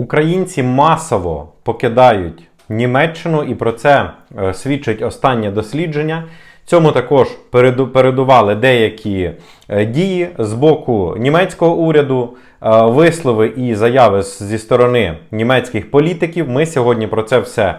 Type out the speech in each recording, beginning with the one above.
Українці масово покидають Німеччину, і про це е, свідчить останнє дослідження. Цьому також передували деякі е, дії з боку німецького уряду, е, вислови і заяви зі сторони німецьких політиків. Ми сьогодні про це все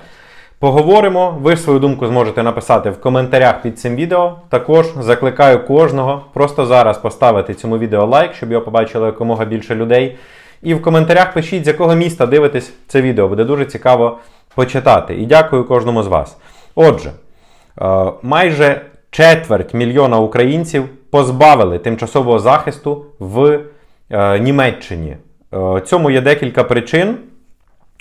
поговоримо. Ви свою думку зможете написати в коментарях під цим відео. Також закликаю кожного просто зараз поставити цьому відео лайк, щоб його побачило якомога більше людей. І в коментарях пишіть, з якого міста дивитесь це відео. Буде дуже цікаво почитати. І дякую кожному з вас. Отже, е, майже четверть мільйона українців позбавили тимчасового захисту в е, Німеччині. Е, Цьому є декілька причин.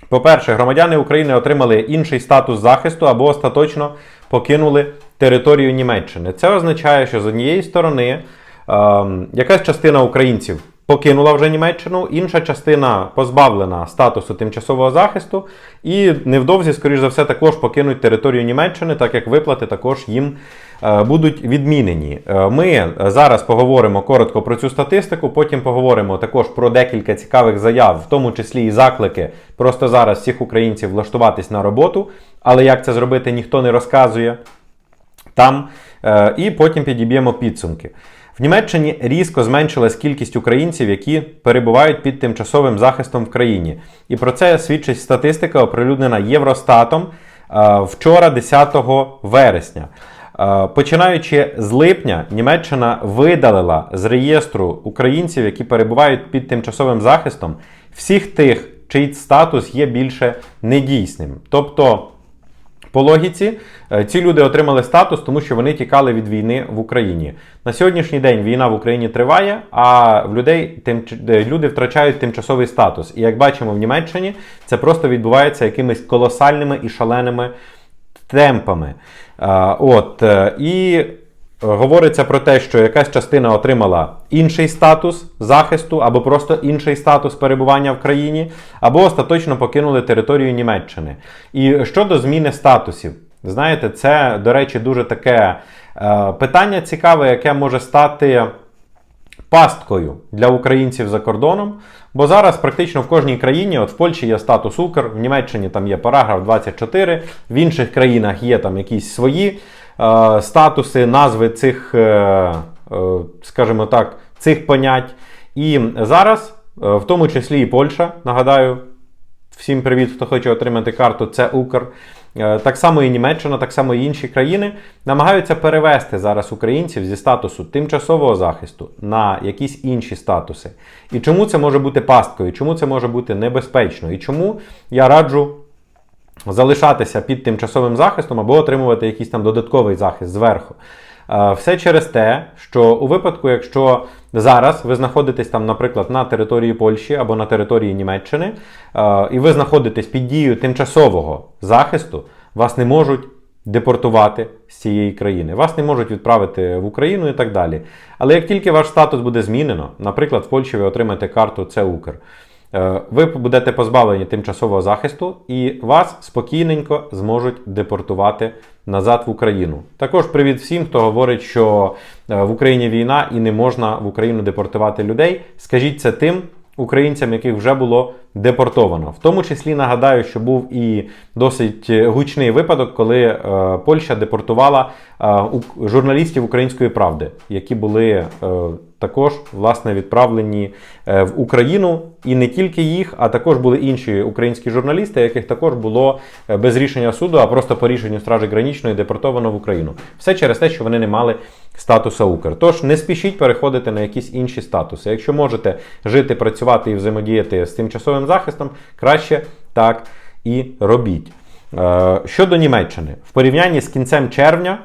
По-перше, громадяни України отримали інший статус захисту або остаточно покинули територію Німеччини. Це означає, що з однієї сторони ем, якась частина українців покинула вже Німеччину, інша частина позбавлена статусу тимчасового захисту, і невдовзі, скоріш за все, також покинуть територію Німеччини, так як виплати також їм е, будуть відмінені. Е, Ми зараз поговоримо коротко про цю статистику, потім поговоримо також про декілька цікавих заяв, в тому числі і заклики просто зараз всіх українців влаштуватись на роботу. Але як це зробити, ніхто не розказує там. Е, І потім підіб'ємо підсумки. Німеччині різко зменшилась кількість українців, які перебувають під тимчасовим захистом в країні. І про це свідчить статистика, оприлюднена Євростатом е, вчора, 10 вересня. Е, Починаючи з липня, Німеччина видалила з реєстру українців, які перебувають під тимчасовим захистом, всіх тих, чий статус є більше недійсним. Тобто, по логіці, е, ці люди отримали статус, тому що вони тікали від війни в Україні. На сьогоднішній день війна в Україні триває, а в людей тим, люди втрачають тимчасовий статус. І як бачимо в Німеччині, це просто відбувається якимись колосальними і шаленими темпами. Е, От, е, і говориться про те, що якась частина отримала інший статус захисту, або просто інший статус перебування в країні, або остаточно покинули територію Німеччини. І щодо зміни статусів, знаєте, це, до речі, дуже таке е, питання цікаве, яке може стати пасткою для українців за кордоном. Бо зараз практично в кожній країні, от в Польщі є статус Укр, в Німеччині там є параграф 24, в інших країнах є там якісь свої статуси, назви цих, е, е, скажімо так, цих понять. І зараз, е, в тому числі і Польща, нагадаю, всім привіт, хто хоче отримати карту, це Укр. Е, Так само і Німеччина, так само і інші країни намагаються перевести зараз українців зі статусу тимчасового захисту на якісь інші статуси. І чому це може бути пасткою, чому це може бути небезпечно, і чому я раджу залишатися під тимчасовим захистом або отримувати якийсь там додатковий захист зверху. Е, Все через те, що у випадку, якщо зараз ви знаходитесь там, наприклад, на території Польщі або на території Німеччини, е, і ви знаходитесь під дією тимчасового захисту, вас не можуть депортувати з цієї країни, вас не можуть відправити в Україну і так далі. Але як тільки ваш статус буде змінено, наприклад, в Польщі ви отримаєте карту це Укр. Е, Ви будете позбавлені тимчасового захисту, і вас спокійненько зможуть депортувати назад в Україну. Також привіт всім, хто говорить, що е, в Україні війна і не можна в Україну депортувати людей. Скажіть це тим українцям, яких вже було депортовано. В тому числі нагадаю, що був і досить е, гучний випадок, коли е, Польща депортувала е, журналістів української правди, які були е, також власне відправлені е, в Україну, і не тільки їх, а також були інші українські журналісти, яких також було е, без рішення суду, а просто по рішенню Стражі Гранічної депортовано в Україну. Все через те, що вони не мали статуса Укр. Тож не спішіть переходити на якісь інші статуси. Якщо можете жити, працювати і взаємодіяти з тимчасовим захистом, краще так і робіть. Е, Щодо Німеччини, в порівнянні з кінцем червня.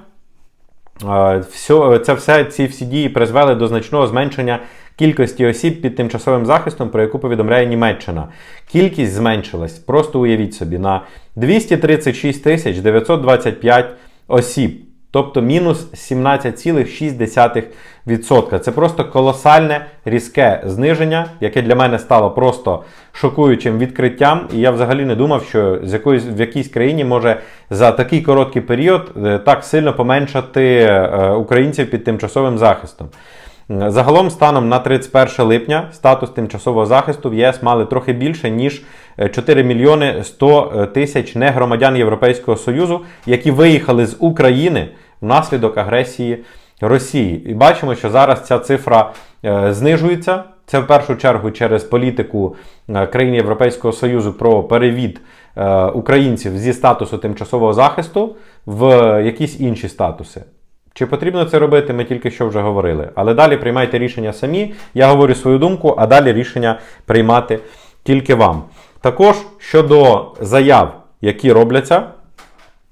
Все, це все, ці всі дії призвели до значного зменшення кількості осіб під тимчасовим захистом, про яку повідомляє Німеччина. Кількість зменшилась, просто уявіть собі, на 236 тисяч 925 осіб. Тобто мінус 17,6%. Це просто колосальне різке зниження, яке для мене стало просто шокуючим відкриттям. І я взагалі не думав, що з якоїсь в якійсь країні може за такий короткий період е, так сильно поменшати е, українців під тимчасовим захистом. Загалом, станом на 31 липня, статус тимчасового захисту в ЄС мали трохи більше ніж е, 4 мільйони 100 тисяч негромадян Європейського Союзу, які виїхали з України внаслідок агресії Росії. І бачимо, що зараз ця цифра е, знижується. Це в першу чергу через політику е, країн Європейського Союзу про перевід е, українців зі статусу тимчасового захисту в якісь інші статуси. Чи потрібно це робити, ми тільки що вже говорили. Але далі приймайте рішення самі. Я говорю свою думку, а далі рішення приймати тільки вам. Також щодо заяв, які робляться.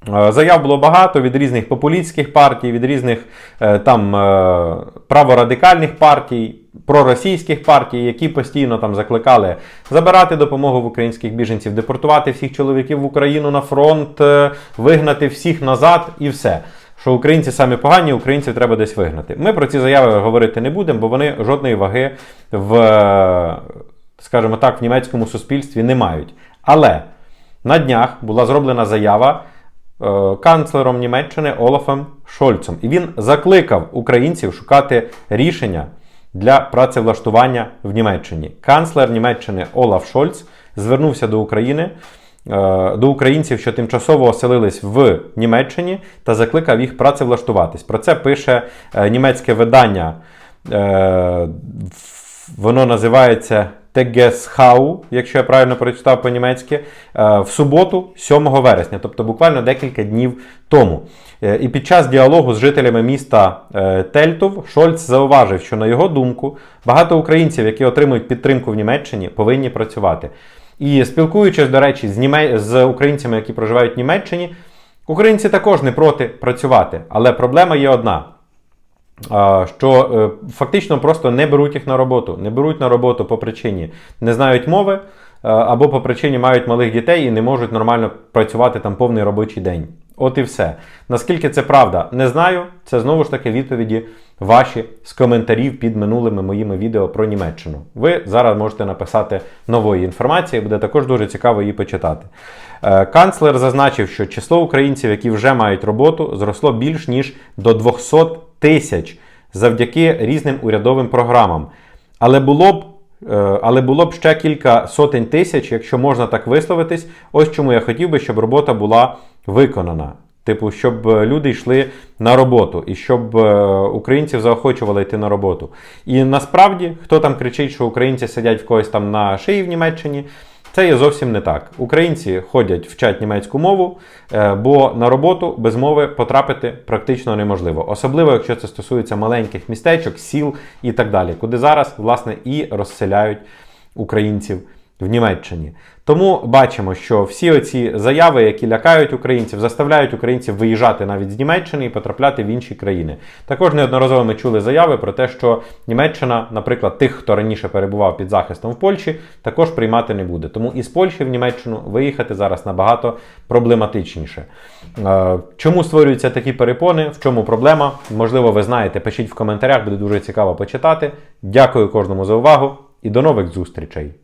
Е, Заяв було багато від різних популістських партій, від різних е, там е, праворадикальних партій, проросійських партій, які постійно там закликали забирати допомогу в українських біженців, депортувати всіх чоловіків в Україну на фронт, вигнати всіх назад і все. Що українці самі погані, українців треба десь вигнати. Ми про ці заяви говорити не будемо, бо вони жодної ваги в, скажімо так, в німецькому суспільстві не мають. Але на днях була зроблена заява канцлером Німеччини Олафом Шольцем. І він закликав українців шукати рішення для працевлаштування в Німеччині. Канцлер Німеччини Олаф Шольц звернувся до України. е, До українців, що тимчасово оселились в Німеччині, та закликав їх працевлаштуватись. Про це пише е, німецьке видання. е, Воно називається Тегесхау, якщо я правильно прочитав по-німецьки, е, в суботу, 7 вересня, тобто буквально декілька днів тому. Е, І під час діалогу з жителями міста е, Тельтов Шольц зауважив, що на його думку багато українців, які отримують підтримку в Німеччині, повинні працювати. І спілкуючись, до речі, з, німе... з українцями, які проживають в Німеччині, українці також не проти працювати. Але проблема є одна що е, фактично просто не беруть їх на роботу. Не беруть на роботу по причині не знають мови, е, або по причині мають малих дітей і не можуть нормально працювати там повний робочий день. От і все. Наскільки це правда, не знаю. Це знову ж таки відповіді ваші з коментарів під минулими моїми відео про Німеччину. Ви зараз можете написати нової інформації, буде також дуже цікаво її почитати. Е, Канцлер зазначив, що число українців, які вже мають роботу, зросло більш ніж до 200 тисяч завдяки різним урядовим програмам. Але було б Е, Але було б ще кілька сотень тисяч, якщо можна так висловитись. Ось чому я хотів би, щоб робота була виконана. Типу, щоб е, люди йшли на роботу і щоб е, українців заохочували йти на роботу. І насправді, хто там кричить, що українці сидять в когось там на шиї в Німеччині, це є зовсім не так. Українці ходять, вчать німецьку мову, е, бо на роботу без мови потрапити практично неможливо. Особливо, якщо це стосується маленьких містечок, сіл і так далі, куди зараз, власне, і розселяють українців в Німеччині. Тому бачимо, що всі оці заяви, які лякають українців, заставляють українців виїжджати навіть з Німеччини і потрапляти в інші країни. Також неодноразово ми чули заяви про те, що Німеччина, наприклад, тих, хто раніше перебував під захистом в Польщі, також приймати не буде. Тому із Польщі в Німеччину виїхати зараз набагато проблематичніше. Е, Чому створюються такі перепони? В чому проблема? Можливо, ви знаєте. Пишіть в коментарях, буде дуже цікаво почитати. Дякую кожному за увагу і до нових зустрічей!